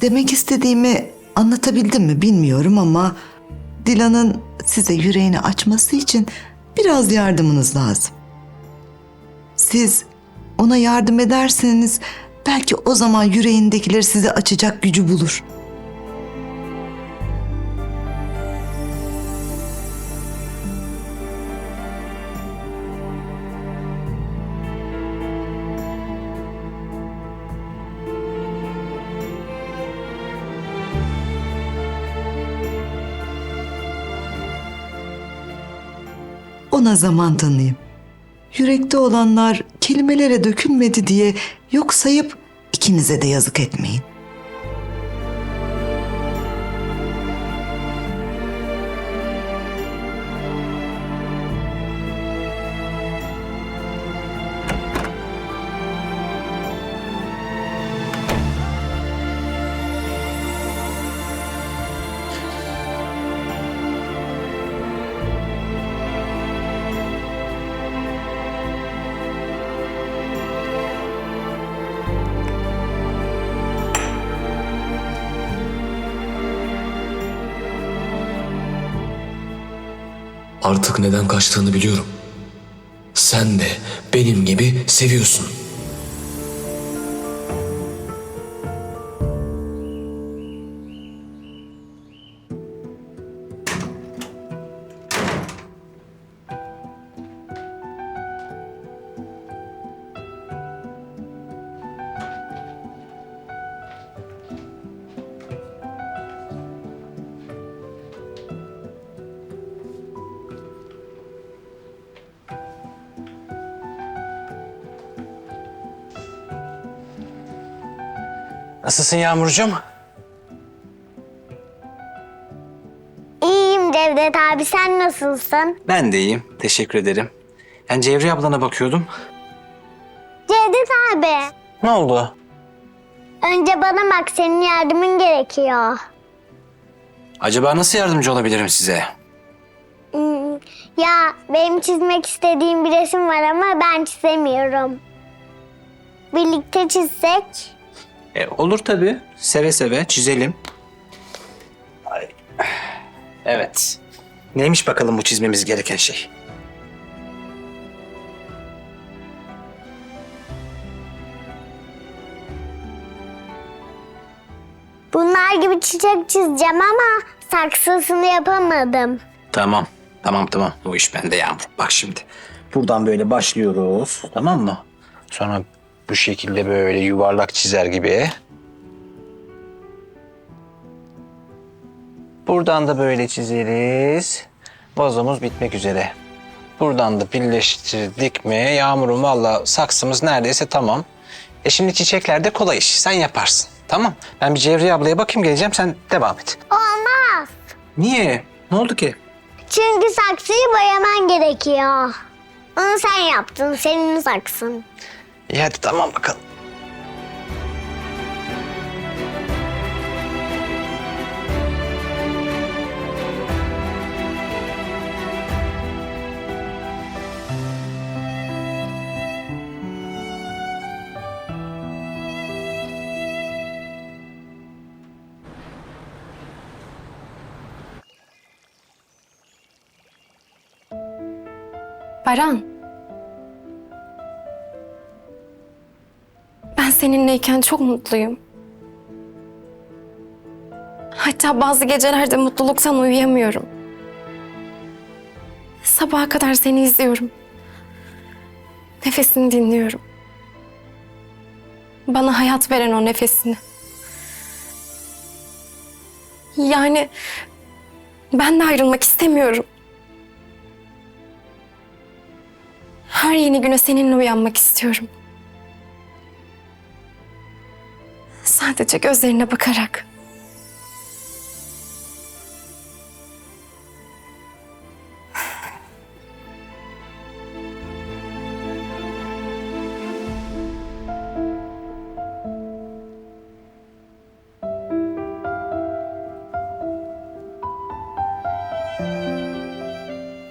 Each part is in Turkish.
demek istediğimi anlatabildim mi bilmiyorum ama Dilan'ın size yüreğini açması için biraz yardımınız lazım. Siz ona yardım ederseniz belki o zaman yüreğindekileri size açacak gücü bulur. Ona zaman tanıyın. Yürekte olanlar kelimelere dökülmedi diye yok sayıp ikinize de yazık etmeyin. Artık neden kaçtığını biliyorum. Sen de benim gibi seviyorsun. Nasılsın Yağmurcuğum? İyiyim Cevdet abi sen nasılsın? Ben de iyiyim. Teşekkür ederim. Ben Cevriye ablana bakıyordum. Cevdet abi Ne oldu? önce bana bak senin yardımın gerekiyor. Acaba nasıl yardımcı olabilirim size? Hmm, Ya benim çizmek istediğim bir resim var ama ben çizemiyorum. Birlikte çizsek? E, olur tabii. Seve seve çizelim. Ay. Evet. Neymiş bakalım bu çizmemiz gereken şey? Bunlar gibi çiçek çizeceğim ama saksısını yapamadım. Tamam. Tamam tamam. Bu iş bende Yağmur. Bak şimdi. Buradan böyle başlıyoruz. Tamam mı? Sonra bu şekilde böyle yuvarlak çizer gibi. Buradan da böyle çizeriz. Vazomuz bitmek üzere. Buradan da birleştirdik mi? Yağmur'un valla saksımız neredeyse tamam. E şimdi çiçekler de kolay iş. Sen yaparsın. Tamam. Ben bir Cevriye ablaya bakayım geleceğim. Sen devam et. Olmaz. Niye? Ne oldu ki? Çünkü saksıyı boyaman gerekiyor. Onu sen yaptın, senin saksın. İyi hadi tamam bakalım. Baran. Seninleyken çok mutluyum. Hatta bazı gecelerde mutluluktan uyuyamıyorum. Sabaha kadar seni izliyorum. Nefesini dinliyorum. Bana hayat veren o nefesini. Yani ben de ayrılmak istemiyorum. Her yeni güne seninle uyanmak istiyorum. Sadece gözlerine bakarak.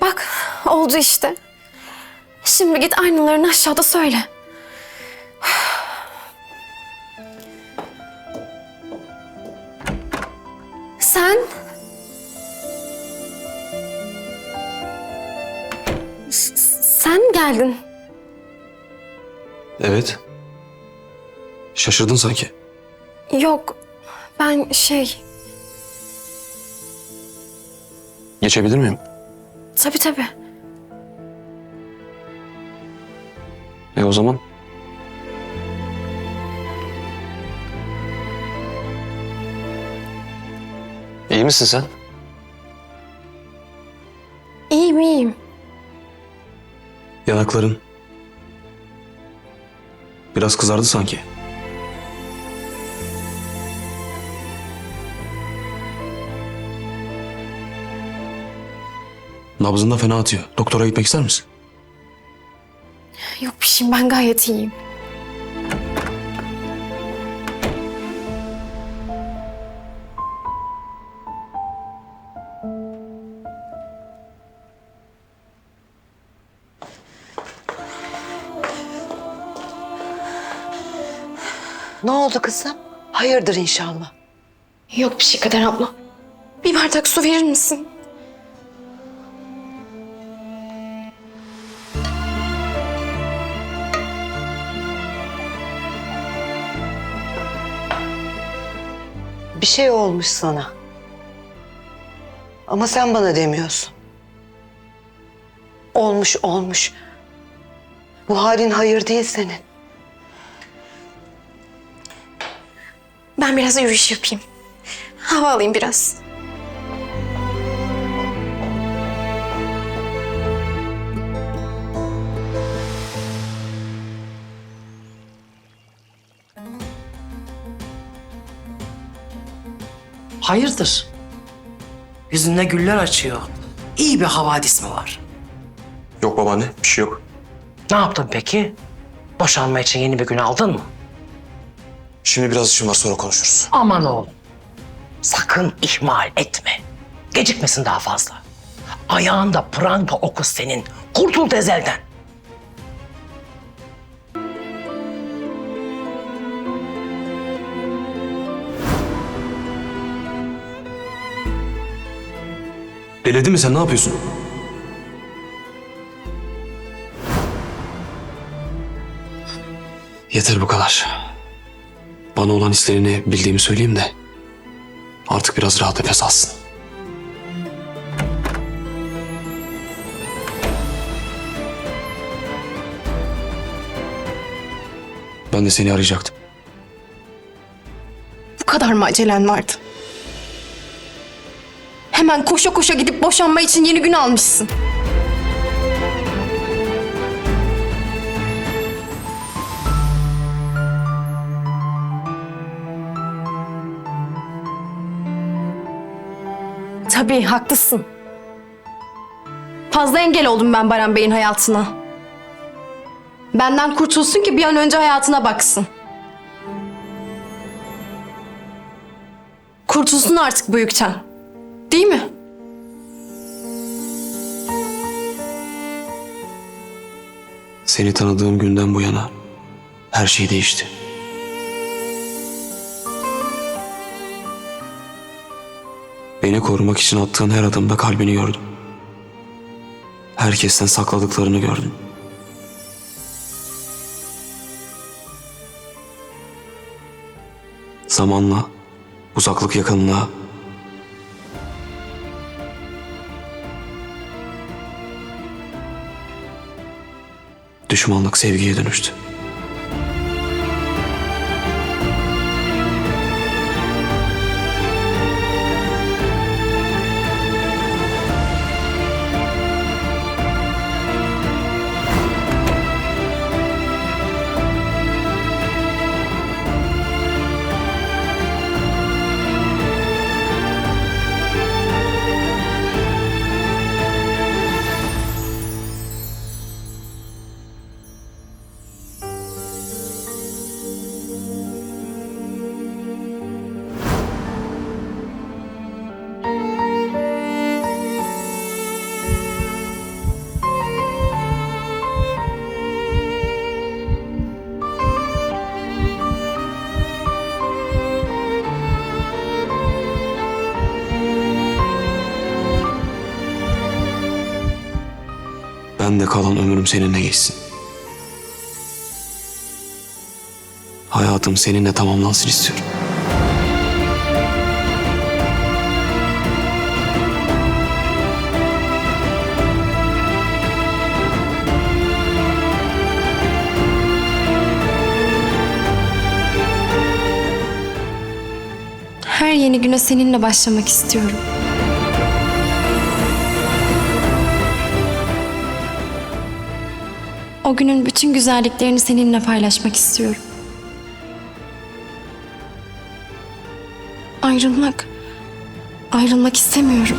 Bak oldu işte. Şimdi git aynalarını aşağıda söyle. S- Sen geldin. Evet. Şaşırdın sanki. Yok, ben şey... Geçebilir miyim? Tabii tabii. E o zaman? İyi misin sen? İyiyim, iyiyim. Yanakların biraz kızardı sanki. Nabzın da fena atıyor. Doktora gitmek ister misin? Yok bir şeyim, ben gayet iyiyim. Ne oldu kızım? Hayırdır inşallah. Yok bir şey Kader abla. Bir bardak su verir misin? Bir şey olmuş sana. Ama sen bana demiyorsun. Olmuş olmuş. Bu halin hayır değil senin. Ben biraz yürüyüş yapayım. Hava alayım biraz. Hayırdır? Yüzünde güller açıyor. İyi bir havadis mi var? Yok babaanne bir şey yok. Ne yaptın peki? Boşanma için yeni bir gün aldın mı? Şimdi biraz işim var sonra konuşuruz. Aman oğlum. Sakın ihmal etme. Gecikmesin daha fazla. Ayağında pranga oku senin. Kurtul tezelden. Deledin mi sen ne yapıyorsun? Yeter bu kadar. Bana olan hislerini bildiğimi söyleyeyim de artık biraz rahat nefes alsın. Ben de seni arayacaktım. Bu kadar mı acelen vardı? Hemen koşa koşa gidip boşanma için yeni gün almışsın. Tabii haklısın. Fazla engel oldum ben Baran Bey'in hayatına. Benden kurtulsun ki bir an önce hayatına baksın. Kurtulsun artık bu yükten. Değil mi? Seni tanıdığım günden bu yana her şey değişti. Beni korumak için attığın her adımda kalbini gördüm. Herkesten sakladıklarını gördüm. Zamanla, uzaklık yakınlığa, düşmanlık sevgiye dönüştü. Ömrüm seninle geçsin. Hayatım seninle tamamlansın istiyorum. Her yeni güne seninle başlamak istiyorum. O günün bütün güzelliklerini seninle paylaşmak istiyorum. Ayrılmak, ayrılmak istemiyorum.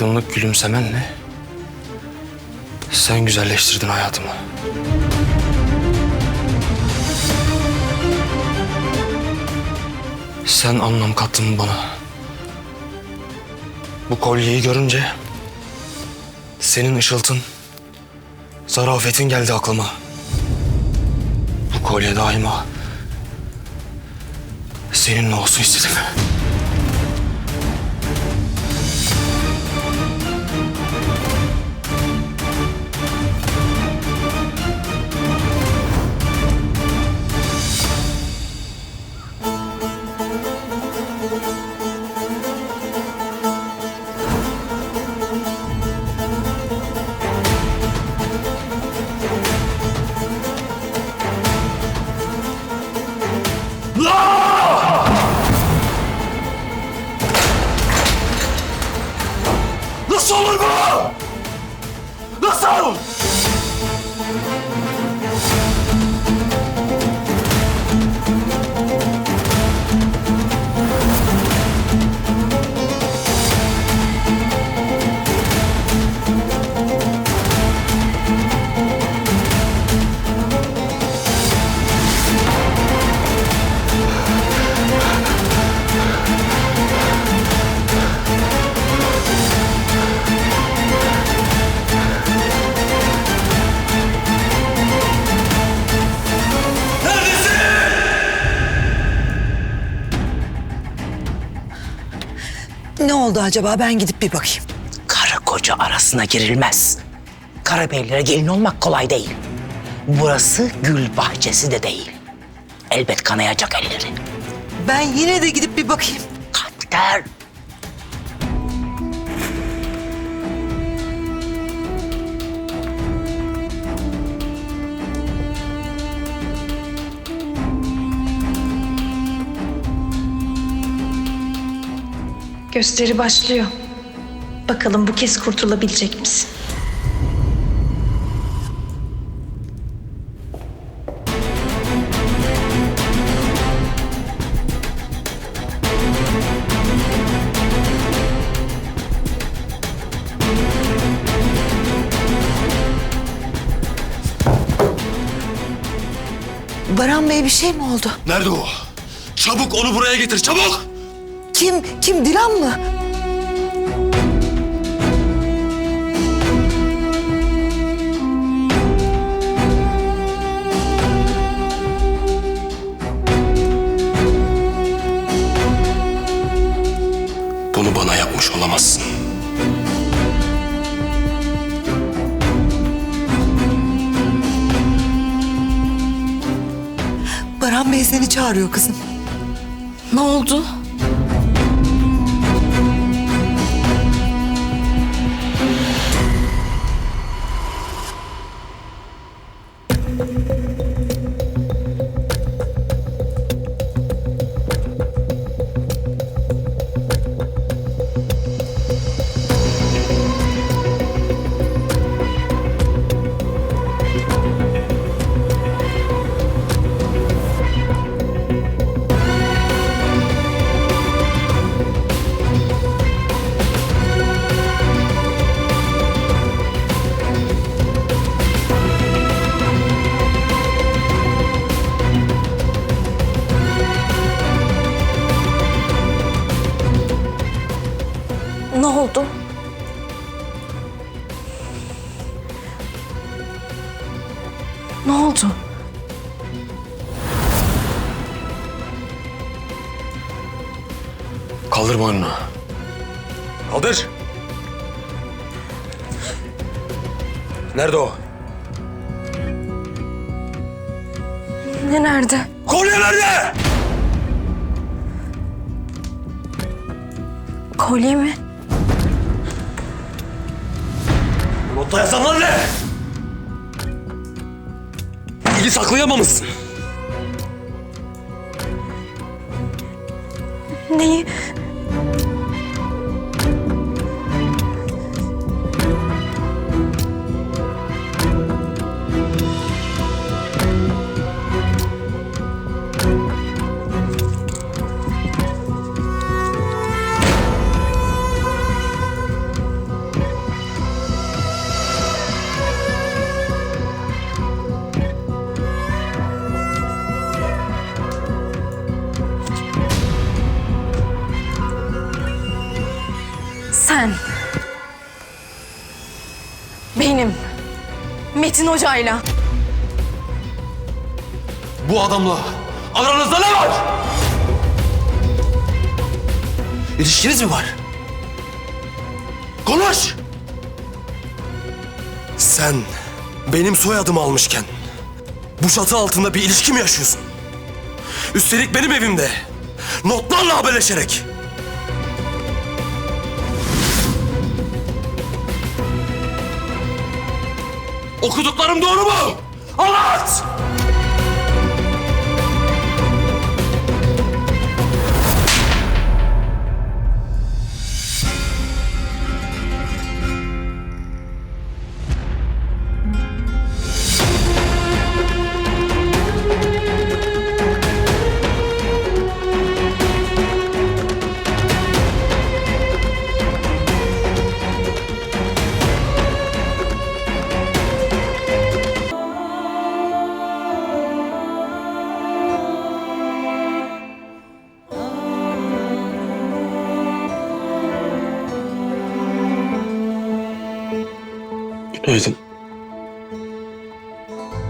Aydınlık gülümsemenle sen güzelleştirdin hayatımı. Sen anlam kattın bana. Bu kolyeyi görünce senin ışıltın, zarafetin geldi aklıma. Bu kolye daima seninle olsun istedim. Oldu acaba? Ben gidip bir bakayım. Karı koca arasına girilmez. Karabeylere gelin olmak kolay değil. Burası gül bahçesi de değil. Elbet kanayacak elleri. Ben yine de gidip bir bakayım. Kalpler Gösteri başlıyor. Bakalım bu kez kurtulabilecek misin? Baran Bey bir şey mi oldu? Nerede o? Çabuk onu buraya getir çabuk! Kim? Kim? Dilan mı? Bunu bana yapmış olamazsın. Baran Bey seni çağırıyor kızım. Ne oldu? Ne oldu? Kaldır boynunu. Kaldır. Nerede o? Ne nerede? Kolye nerede? Kolye mi? Notta yazanlar ne? Bilgi saklayamamışsın. Neyi? Metin Hoca'yla. Bu adamla aranızda ne var? İlişkiniz mi var? Konuş! Sen benim soyadımı almışken bu çatı altında bir ilişki mi yaşıyorsun? Üstelik benim evimde notlarla haberleşerek. Okuduklarım doğru mu? Anlat!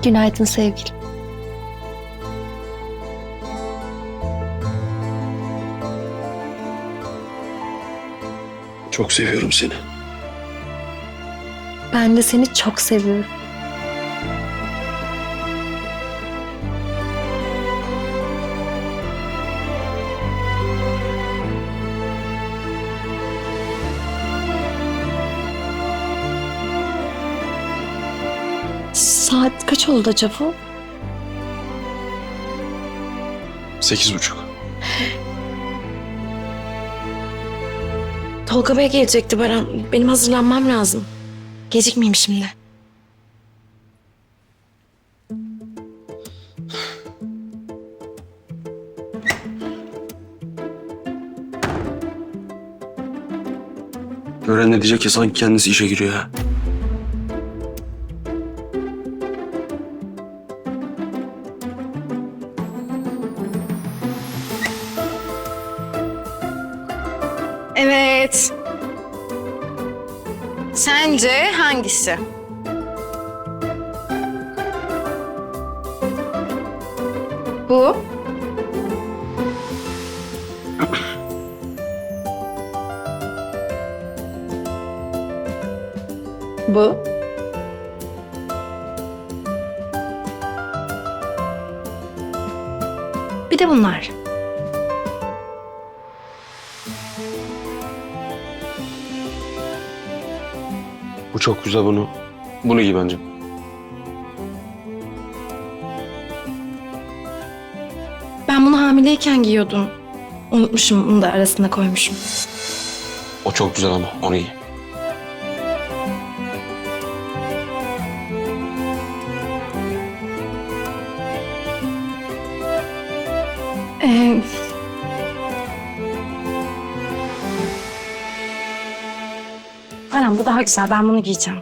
Günaydın sevgilim. Çok seviyorum seni. Ben de seni çok seviyorum. Kaç oldu acaba? Sekiz buçuk. Tolga Bey gelecekti Baran. Benim hazırlanmam lazım. Gecikmeyeyim şimdi. Gören ne diyecek ya sanki kendisi işe giriyor ha. Hangisi? Bu. Bu. Bir de bunlar. Çok güzel bunu. Bunu giy bence. Ben bunu hamileyken giyiyordum. Unutmuşum bunu da arasına koymuşum. O çok güzel ama onu giy. Daha güzel. Ben bunu giyeceğim.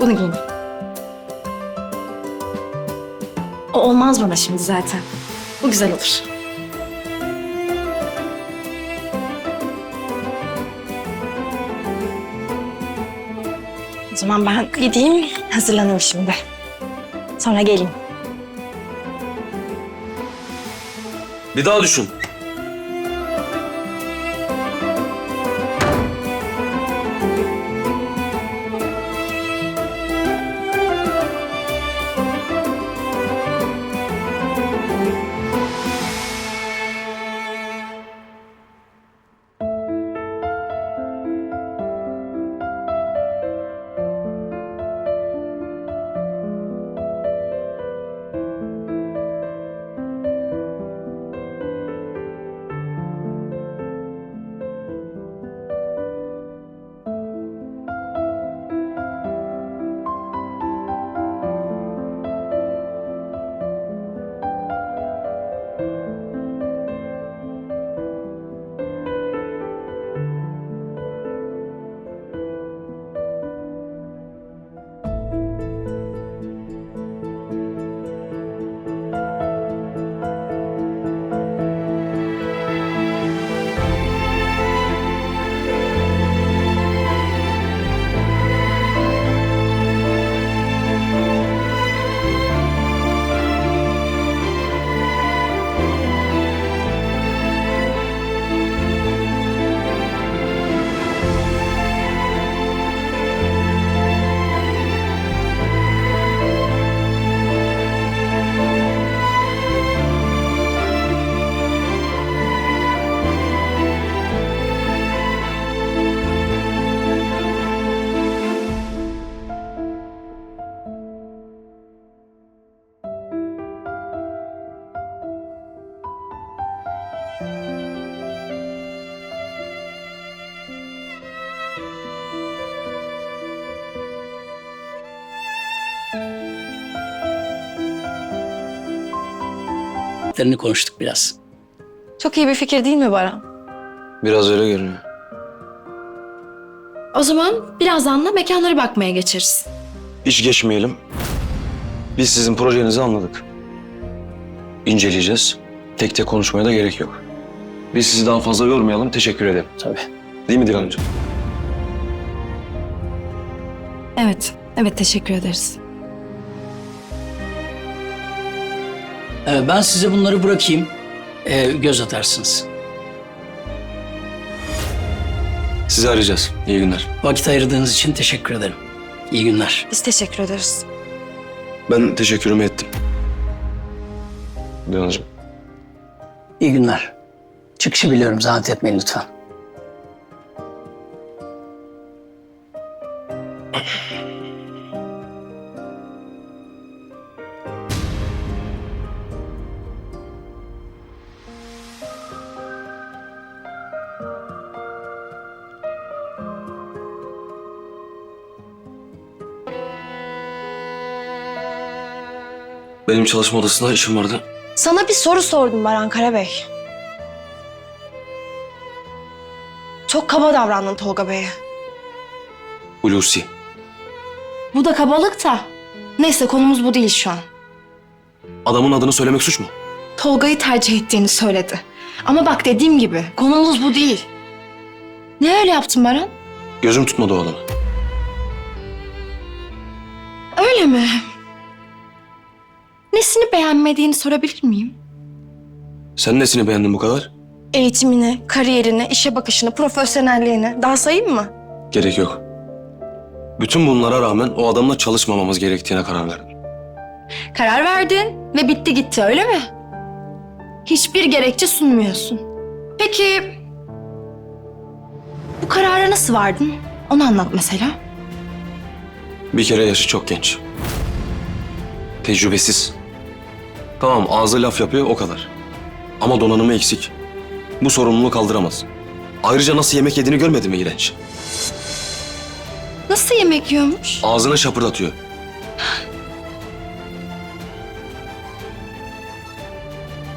Bunu giyeyim. O olmaz bana şimdi zaten. Bu güzel olur. O zaman ben gideyim, hazırlanayım şimdi. Sonra geleyim. Bir daha düşün. Terini konuştuk biraz. Çok iyi bir fikir değil mi Baran? Biraz öyle görünüyor. O zaman birazdan da mekanlara bakmaya geçeriz. Hiç geçmeyelim. Biz sizin projenizi anladık. İnceleyeceğiz. Tek tek konuşmaya da gerek yok. Biz sizi daha fazla yormayalım. Teşekkür ederim. Tabii. Değil mi Dilancığım? Evet, evet teşekkür ederiz. Ee, ben size bunları bırakayım. Ee, göz atarsınız. Sizi arayacağız. İyi günler. Vakit ayırdığınız için teşekkür ederim. İyi günler. Biz teşekkür ederiz. Ben teşekkürümü ettim. Dilancığım. İyi günler. Çıkışı biliyorum. Zahmet etmeyin lütfen. Benim çalışma odasında işim vardı. Sana bir soru sordum Baran Karabey. Çok kaba davrandın Tolga Bey'e. Hulusi. Bu da kabalık da. Neyse konumuz bu değil şu an. Adamın adını söylemek suç mu? Tolga'yı tercih ettiğini söyledi. Ama bak dediğim gibi konumuz bu değil. Ne öyle yaptın Baran? Gözüm tutmadı o adamı. Öyle mi? Nesini beğenmediğini sorabilir miyim? Sen nesini beğendin bu kadar? Eğitimini, kariyerini, işe bakışını, profesyonelliğini. Daha sayayım mı? Gerek yok. Bütün bunlara rağmen o adamla çalışmamamız gerektiğine karar verdim. Karar verdin ve bitti gitti öyle mi? Hiçbir gerekçe sunmuyorsun. Peki bu karara nasıl vardın? Onu anlat mesela. Bir kere yaşı çok genç. Tecrübesiz. Tamam ağzı laf yapıyor o kadar. Ama donanımı eksik. Bu sorumluluğu kaldıramaz. Ayrıca nasıl yemek yediğini görmedin mi iğrenç? Nasıl yemek yiyormuş? Ağzını şapırdatıyor.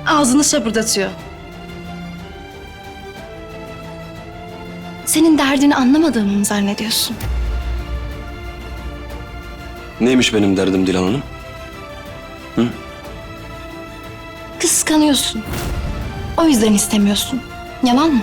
Ağzını şapırdatıyor. Senin derdini anlamadığımı mı zannediyorsun? Neymiş benim derdim Dilan Hanım? Kıskanıyorsun. O yüzden istemiyorsun. Yalan mı?